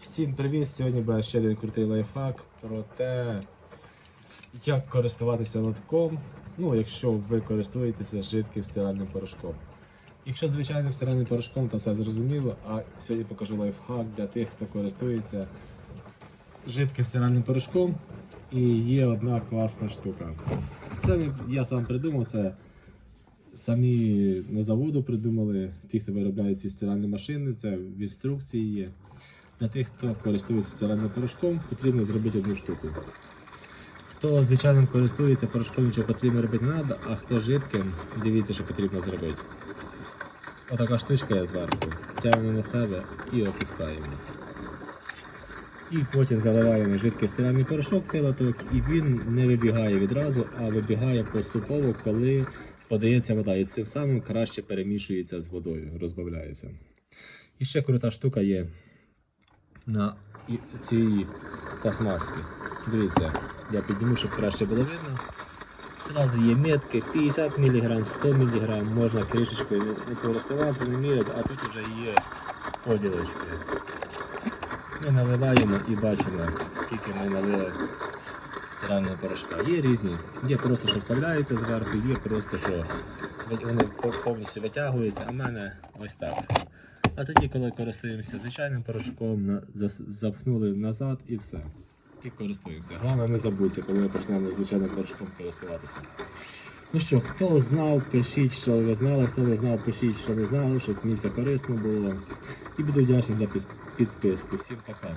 Всім привіт! Сьогодні буде ще один крутий лайфхак про те, як користуватися лотком, ну, якщо ви користуєтеся жидким стиральним порошком. Якщо звичайним стиральним порошком, то все зрозуміло, а сьогодні покажу лайфхак для тих, хто користується жидким стиральним порошком. І є одна класна штука. Це я сам придумав, це самі на заводу придумали, ті, хто виробляє ці стиральні машини, це в інструкції є. Для тих, хто користується стиральним порошком, потрібно зробити одну штуку. Хто звичайним користується порошком, нічого потрібно робити не треба, а хто жидким, дивіться, що потрібно зробити. Отака штучка є зверху. Тягнемо на себе і опускаємо. І потім заливаємо жидкий стиральний порошок цей лоток, і він не вибігає відразу, а вибігає поступово, коли подається вода. І цим самим краще перемішується з водою, розбавляється. І ще крута штука є на цій пластмаски. Дивіться, я підніму, щоб краще було видно. Зразу є метки 50 мг, 100 мг, можна кришечкою не користуватися, не міряти, а тут вже є поділочки. Ми наливаємо і бачимо, скільки ми налили стирального порошка. Є різні. Є просто, що вставляється зверху, є просто, що вони повністю витягуються, а в мене ось так. А тоді, коли користуємося звичайним порошком, запхнули назад і все. І користуємося. Головне не забудьте, коли ми почнемо звичайним порошком користуватися. Ну що, хто знав, пишіть, що ви знали, хто не знав, пишіть, що не знали, щоб місце корисно було. І буду вдячний за підписку. Всім пока.